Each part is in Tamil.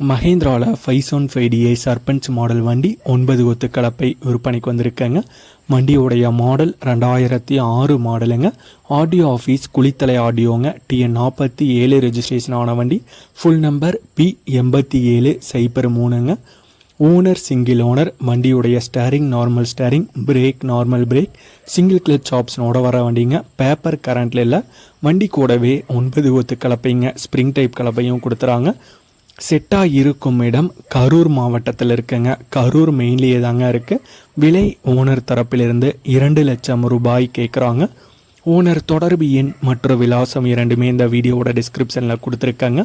மஹேந்திராவில் five one five DI Sarpanch model வண்டி ஒன்பது ஒத்து கலப்பை விற்பனைக்கு வந்திருக்கேங்க. வண்டியோடைய மாடல் ரெண்டாயிரத்தி ஆறு மாடலுங்க ஆடியோ ஆஃபீஸ் குளித்தலை ஆடியோங்க டிஎன் நாற்பத்தி ஏழு ரெஜிஸ்ட்ரேஷன் ஆன வண்டி. ஃபுல் நம்பர் பி எண்பத்தி ஏழு சைபர் மூணுங்க. ஓனர் சிங்கிள் ஓனர் வண்டியுடைய steering normal steering brake normal brake single clutch ஆப்ஷனோட வர வண்டிங்க. பேப்பர் கரண்ட்ல இல்லை. வண்டி கூடவே ஒன்பது ஒத்து கலப்பைங்க ஸ்ப்ரிங் டைப் கலப்பையும் கொடுத்துறாங்க. செட்டாக இருக்கும் இடம் கரூர் மாவட்டத்தில் இருக்குங்க. கரூர் மெயின்லேயே தாங்க இருக்குது விலை ஓனர் தரப்பிலிருந்து இரண்டு லட்சம் ரூபாய் கேட்குறாங்க ஓனர் தொடர்பு எண் மற்றும் விலாசம் இரண்டுமே இந்த வீடியோவோட டிஸ்கிரிப்ஷனில் கொடுத்துருக்காங்க.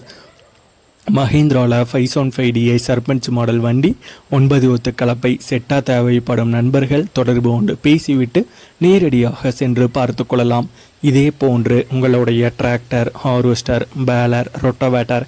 மஹேந்திராவில் five one five DI Sarpanch model வண்டி ஒன்பது ஒத்து கலப்பை செட்டாக தேவைப்படும் நண்பர்கள் தொடர்பு கொண்டு பேசிவிட்டு நேரடியாக சென்று பார்த்து கொள்ளலாம். இதே போன்று உங்களுடைய டிராக்டர் ஹார்வெஸ்டர் பேலர் ரொட்டோவேட்டர்